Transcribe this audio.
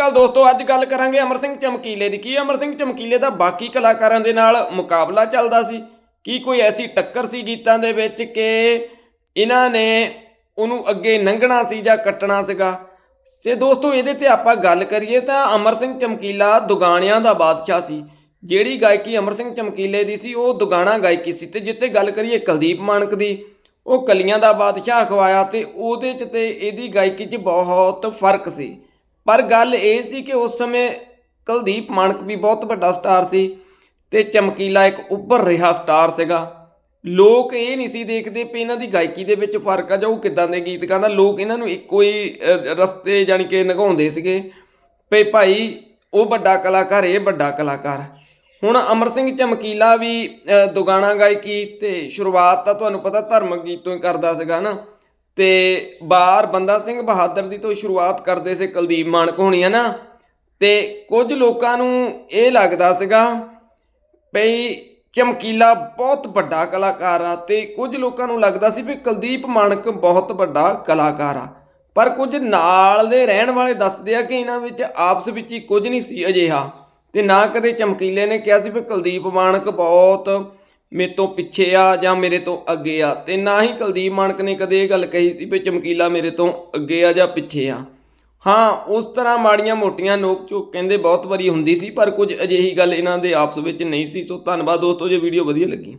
ਕੱਲ ਦੋਸਤੋ ਅੱਜ ਗੱਲ ਕਰਾਂਗੇ ਅਮਰ ਸਿੰਘ ਚਮਕੀਲੇ ਦੀ। ਕੀ ਅਮਰ ਸਿੰਘ ਚਮਕੀਲੇ ਦਾ ਬਾਕੀ ਕਲਾਕਾਰਾਂ ਦੇ ਨਾਲ ਮੁਕਾਬਲਾ ਚੱਲਦਾ ਸੀ? ਕੀ ਕੋਈ ਐਸੀ ਟੱਕਰ ਸੀ ਗੀਤਾਂ ਦੇ ਵਿੱਚ ਕਿ ਇਹਨਾਂ ਨੇ ਉਹਨੂੰ ਅੱਗੇ ਲੰਘਣਾ ਸੀ ਜਾਂ ਕੱਟਣਾ ਸੀਗਾ? ਤੇ ਦੋਸਤੋ ਇਹਦੇ ਤੇ ਆਪਾਂ ਗੱਲ ਕਰੀਏ ਤਾਂ ਅਮਰ ਸਿੰਘ ਚਮਕੀਲਾ ਦੁਗਾਣਿਆਂ ਦਾ ਬਾਦਸ਼ਾਹ ਸੀ। ਜਿਹੜੀ ਗਾਇਕੀ ਅਮਰ ਸਿੰਘ ਚਮਕੀਲੇ ਦੀ ਸੀ, ਉਹ ਦੁਗਾਣਾ ਗਾਇਕੀ ਸੀ ਤੇ ਜਿੱਥੇ ਗੱਲ ਕਰੀਏ ਕੁਲਦੀਪ ਮਾਨਕ ਦੀ, ਉਹ ਕਲੀਆਂ ਦਾ ਬਾਦਸ਼ਾਹ ਅਖਵਾਇਆ ਤੇ ਉਹਦੇ ਚ ਤੇ ਇਹਦੀ ਗਾਇਕੀ 'ਚ ਬਹੁਤ ਫ਼ਰਕ ਸੀ। ਪਰ ਗੱਲ ਇਹ ਸੀ ਕਿ ਉਸ ਸਮੇਂ ਕੁਲਦੀਪ ਮਾਨਕ ਵੀ ਬਹੁਤ ਵੱਡਾ ਸਟਾਰ ਸੀ ਤੇ ਚਮਕੀਲਾ ਇੱਕ ਉੱਭਰ ਰਿਹਾ ਸਟਾਰ ਸੀਗਾ। ਲੋਕ ਇਹ ਨਹੀਂ ਸੀ ਦੇਖਦੇ ਵੀ ਇਹਨਾਂ ਦੀ ਗਾਇਕੀ ਦੇ ਵਿੱਚ ਫ਼ਰਕ ਆ ਜਾਂ ਉਹ ਕਿਦਾਂ ਦੇ ਗੀਤ ਗਾਉਂਦਾ। ਲੋਕ ਇਹਨਾਂ ਨੂੰ ਇੱਕੋ ਹੀ ਰਸਤੇ ਜਾਣੀ ਕਿ ਨਗਾਉਂਦੇ ਸੀਗੇ ਵੀ ਭਾਈ ਉਹ ਵੱਡਾ ਕਲਾਕਾਰ, ਇਹ ਵੱਡਾ ਕਲਾਕਾਰ। ਹੁਣ ਅਮਰ ਸਿੰਘ ਚਮਕੀਲਾ ਵੀ ਦੁਗਾਣਾ ਗਾਇਕੀ ਤੇ ਸ਼ੁਰੂਆਤ ਤਾਂ ਤੁਹਾਨੂੰ ਪਤਾ ਧਰਮਕ ਗੀਤ ਤੋਂ ਹੀ ਕਰਦਾ ਸੀਗਾ ਨਾ। ਤੇ ਬਾਰ ਬੰਦਾ ਸਿੰਘ ਬਹਾਦਰ ਦੀ ਤੋਂ ਸ਼ੁਰੂਆਤ ਕਰਦੇ ਸੀ ਕੁਲਦੀਪ ਮਾਨਕ ਹੋਣੀ, ਹੈ ਨਾ? ਤੇ ਕੁਝ ਲੋਕਾਂ ਨੂੰ ਇਹ ਲੱਗਦਾ ਸੀਗਾ ਭਈ ਚਮਕੀਲਾ ਬਹੁਤ ਵੱਡਾ ਕਲਾਕਾਰ ਆ ਤੇ ਕੁਝ ਲੋਕਾਂ ਨੂੰ ਲੱਗਦਾ ਸੀ ਵੀ ਕੁਲਦੀਪ ਮਾਨਕ ਬਹੁਤ ਵੱਡਾ ਕਲਾਕਾਰ ਆ। ਪਰ ਕੁਝ ਨਾਲ ਦੇ ਰਹਿਣ ਵਾਲੇ ਦੱਸਦੇ ਆ ਕਿ ਇਹਨਾਂ ਵਿੱਚ ਆਪਸ ਵਿੱਚ ਹੀ ਕੁਝ ਨਹੀਂ ਸੀ ਅਜਿਹਾ ਤੇ ਨਾ ਕਦੇ ਚਮਕੀਲੇ ਨੇ ਕਿਹਾ ਸੀ ਵੀ ਕੁਲਦੀਪ ਮਾਨਕ ਬਹੁਤ ਮੇਰੇ ਤੋਂ ਪਿੱਛੇ ਆ ਜਾਂ ਮੇਰੇ ਤੋਂ ਅੱਗੇ ਆ। ਤੇ ਨਾ ਹੀ ਕੁਲਦੀਪ ਮਾਨਕ ਨੇ ਕਦੇ ਇਹ ਗੱਲ ਕਹੀ ਸੀ ਵੀ ਚਮਕੀਲਾ ਮੇਰੇ ਤੋਂ ਅੱਗੇ ਆ ਜਾਂ ਪਿੱਛੇ ਆ। ਹਾਂ, ਉਸ ਤਰ੍ਹਾਂ ਮਾੜੀਆਂ ਮੋਟੀਆਂ ਨੋਕ ਝੋਕ ਕਹਿੰਦੇ ਬਹੁਤ ਵਾਰੀ ਹੁੰਦੀ ਸੀ, ਪਰ ਕੁਝ ਅਜਿਹੀ ਗੱਲ ਇਹਨਾਂ ਦੇ ਆਪਸ ਵਿੱਚ ਨਹੀਂ ਸੀ। ਸੋ ਧੰਨਵਾਦ ਦੋਸਤੋ, ਜੇ ਵੀਡੀਓ ਵਧੀਆ ਲੱਗੀ।